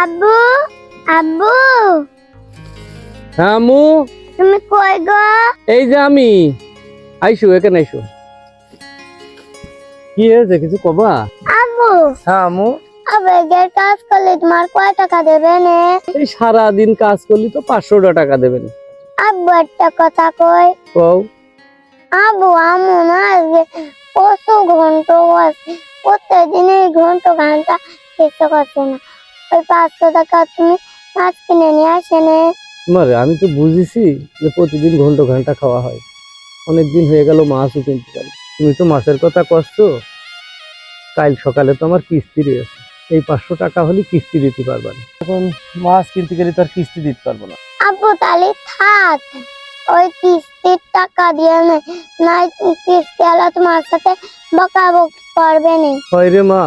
আব্বু আব্বু। হ্যাঁ আমু তুমি কই গো? এই যে আমি। আইসো এখানে আইসো। কি হয়েছে কিছু কবা? আব্বু। হ্যাঁ আমু আবেগের কাজ করলে তোমার কয় টাকা দেবে নে? এই সারা দিন কাজ করলি তো পাঁচশো টাকা দেবেন আব্বু একটা কথা কই। কও। আব্বু আমু না আজকে কত ঘণ্টা প্রত্যেকদিন এই ঘণ্টা ঘণ্টা খেতে পারছে না। ওই পাঁচশো টাকা তুমি মাছ কিনে নিয়ে আসে নে। মারে আমি তো বুঝেছি যে প্রতিদিন ঘণ্টা ঘণ্টা খাওয়া হয়। অনেক দিন হয়ে গেল মাছও কিনতে পারি তুমি তো মাছের কথা কষ্ট কাল সকালে তো আমার কিস্তি রয়েছে। এই পাঁচশো টাকা হলে কিস্তি দিতে পারবা না। এখন মাছ কিনতে গেলে তো আর কিস্তি দিতে পারব না। আব্বু তাহলে থাক। ওই কিস্তির টাকা দিয়ে নে নাই কিস্তি আলা তোমার সাথে বকাবকি করবে নি। হয় রে মা